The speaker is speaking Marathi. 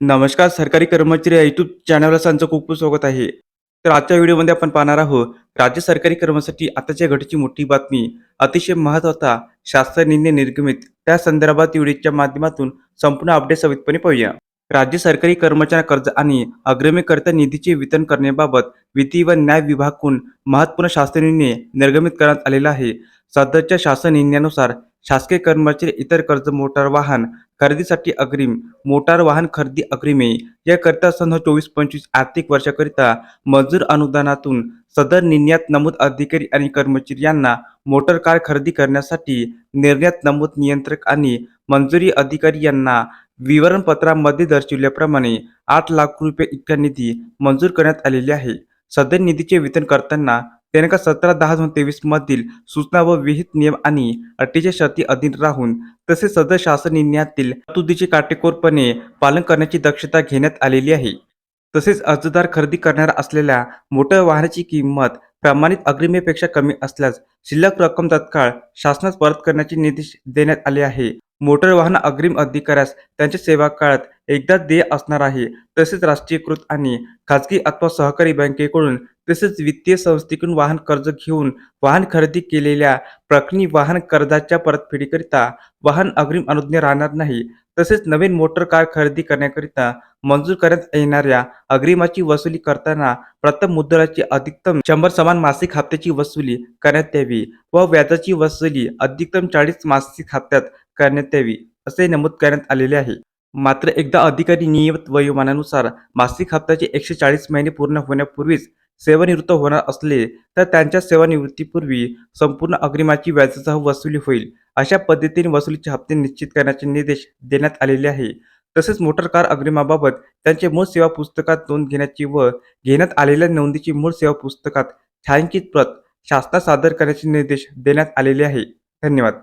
नमस्कार सरकारी कर्मचारी या यूट्यूब चॅनलला त्यांचं खूप खूप स्वागत आहे. तर आजच्या व्हिडिओमध्ये आपण पाहणार आहोत राज्य सरकारी कर्मचारी आताच्या घटची मोठी बातमी. अतिशय महत्त्वाचा शासन निर्णय निर्गमित. त्या संदर्भात व्हिडिओच्या माध्यमातून संपूर्ण अपडेट सवितपणे पाहूया. राज्य सरकारी कर्मचारी कर्ज आणि अग्रमीकर्ता निधीचे वितरण करण्याबाबत विधी व न्याय विभागाकडून महत्त्वपूर्ण शासन निर्णय निर्गमित करण्यात आलेला आहे. सध्याच्या शासन निर्णयानुसार शासकीय कर्मचारी इतर कर्ज मोटार वाहन खरेदीसाठी अग्रिम मोटार वाहन खरेदी अग्रिमे. याकरिता सन चोवीस पंचवीस आर्थिक वर्षाकरिता मजूर अनुदानातून सदर निर्यात नमूद अधिकारी आणि कर्मचारी यांना मोटर कार खरेदी करण्यासाठी निर्णयात नमूद नियंत्रक आणि मंजुरी अधिकारी यांना विवरणपत्रामध्ये दर्शविल्याप्रमाणे आठ लाख रुपये इतका निधी मंजूर करण्यात आलेली आहे. सदर निधीचे वितरण करताना दिनांक सतरा दहा दोन तेवीस मधील सूचना व विहित नियम आणि अटीच्या शर्ती अधीन राहून तसेच सदर शासन निर्णयातील तरतुदीचे काटेकोरपणे पालन करण्याची दक्षता घेण्यात आलेली आहे. तसेच अर्जदार खरेदी करणार असलेल्या मोटर वाहनाची किंमत प्रमाणित अग्रिमेपेक्षा कमी असल्यास शिल्लक रक्कम तत्काळ शासनास परत करण्याचे निर्देश देण्यात आले आहे. मोटर वाहन अग्रिम अधिकाऱ्यास त्यांच्या सेवा काळात एकदाच देय असणार आहे. तसेच राष्ट्रीयकृत आणि खाजगी अथवा सहकारी बँकेकडून तसेच वित्तीय संस्थेकडून वाहन कर्ज घेऊन वाहन खरेदी केलेल्या प्रकरणी वाहन कर्जाच्या परतफेडीकरिता वाहन अग्रिम अनुज्ञा राहणार नाही. तसेच नवीन मोटर कार खरेदी करण्याकरिता मंजूर करण्यात येणाऱ्या अग्रिमाची वसुली करताना प्रथम मुद्दलाची अधिकतम शंभर समान मासिक हप्त्याची वसुली करण्यात यावी व व्याजाची वसुली अधिकतम चाळीस मासिक हप्त्यात करण्यात यावी असे नमूद करण्यात आलेले आहे. मात्र एकदा अधिकारी नियमित वयोमानानुसार मासिक हप्त्याचे एकशे चाळीस महिने पूर्ण होण्यापूर्वीच सेवानिवृत्त होणार असले तर त्यांच्या सेवानिवृत्तीपूर्वी संपूर्ण अग्रिमाची व्याजासह वसुली होईल अशा पद्धतीने वसुलीचे हप्ते निश्चित करण्याचे निर्देश देण्यात आलेले आहे. तसेच मोटर कार अग्रिमाबाबत त्यांचे मूळ सेवा पुस्तकात नोंद घेण्याची व घेण्यात आलेल्या नोंदीची मूळ सेवा पुस्तकात छायांकित प्रत शासनास सादर करण्याचे निर्देश देण्यात आलेले आहे. धन्यवाद.